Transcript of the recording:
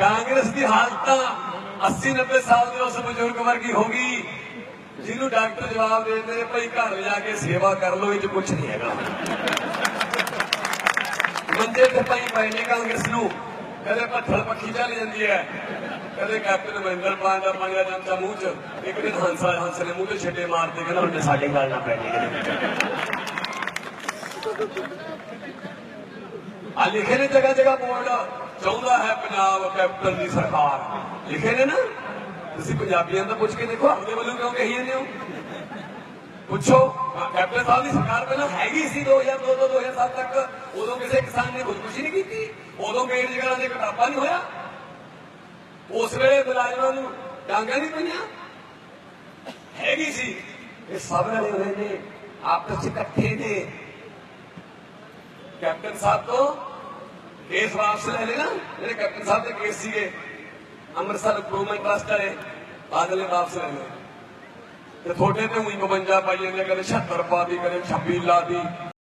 ਕਾਂਗਰਸ ਦੀ ਹਾਲਤ ਤਾਂ 80 90 ਸਾਲ ਦੇ ਉਸ ਬਜ਼ੁਰਗ ਵਰਗੀ ਹੋ ਗਈ, ਜਿਹਨੂੰ ਡਾਕਟਰ ਜਵਾਬ ਦਿੰਦੇ ਨੇ, ਭਾਈ ਘਰ ਜਾ ਕੇ ਸੇਵਾ ਕਰ ਲਓ, ਇਹ ਚ ਕੁਝ ਨਹੀਂ ਹੈਗਾ। ਮੰਜੇ ਤੇ ਪਈ ਪਏ ਨੇ ਕਾਂਗਰਸ ਨੂੰ। ਕਦੇ ਪੱਥਰ ਪੱਖੀ ਚੱਲ ਜਾਂਦੀ ਹੈ। ਕਦੇ ਕੈਪਟਨ ਮਹਿੰਦਰ ਪਾਨ ਦਾ ਪੰਜਾ ਚਮਚਾ ਮੂੰਹ ਚ। ਇੱਕ ਦਿਨ ਹੰਸਾ ਹੰਸ ਨੇ ਮੂੰਹ ਤੇ ਛੱਡੇ ਮਾਰਦੇ ਕਹਿੰਦਾ ਹੁਣ ਸਾਡੇ ਗੱਲ ਨਾ ਪੈਣੀ ਆ ਲਿਖੇ ਨੇ ਜਗ੍ਹਾ ਜਗ੍ਹਾ ਬੋਰਡ। ਚਾਹੁੰਦਾ ਹੈ ਪੰਜਾਬ ਕੈਪਟਨ ਦੀ ਸਰਕਾਰ। ਲਿਖੇ ਨੇ ਨਾ? ਤੁਸੀਂ ਪੰਜਾਬੀਆਂ ਤੋਂ ਪੁੱਛ ਕੇ ਦੇਖੋ, ਆਪਣੇ ਵੱਲੋਂ ਕਿਉਂ ਕਹੀ ਜਾਂਦੇ ਹੋ? ਪੁੱਛੋ ਕੈਪਟਨ ਸਾਹਿਬ ਦੀ ਸਰਕਾਰ ਪਹਿਲਾਂ ਹੈਗੀ ਸੀ 2002 ਤੋਂ 2007 ਤੱਕ। ਉਦੋਂ ਕਿਸੇ ਕਿਸਾਨ ਨੇ ਖੁਦਕੁਸ਼ੀ ਨਹੀਂ ਕੀਤੀ। ਉਦੋਂ ਬੇਰੁਜ਼ਗਾਰਾਂ ਦੇ ਘਟਾਪਾ ਨਹੀਂ ਹੋਇਆ। ਉਸ ਵੇਲੇ ਮੁਲਾਜ਼ਮਾਂ ਨੂੰ ਡਾਂਗਾ ਨਹੀਂ ਪਈਆਂ ਹੈਗੀ ਸੀ। ਇਹ ਸਭ ਰਲੇ ਹੋਏ ਨੇ, ਆਪਸ ਚ ਇਕੱਠੇ ਨੇ। ਕੈਪਟਨ ਸਾਹਿਬ ਤੋਂ ਕੇਸ ਵਾਪਸ ਲੈ ਲੈਣਾ। ਜਿਹੜੇ ਕੈਪਟਨ ਸਾਹਿਬ ਦੇ ਕੇਸ ਸੀਗੇ, ਅੰਮ੍ਰਿਤਸਰ ਇੰਪਰੂਵਮੈਂਟ ਟਰਸਟ ਵਾਲੇ ਬਾਦਲ ਨੇ ਵਾਪਸ ਲੈ ਲਏ। ਤੇ ਤੁਹਾਡੇ ਤੇ ਉਹੀ 52 ਪਾਈ ਜਾਂਦੇ ਕਦੇ 76 ਪਾ ਦੀ ਕਦੇ 26 ਲਾ ਦੀ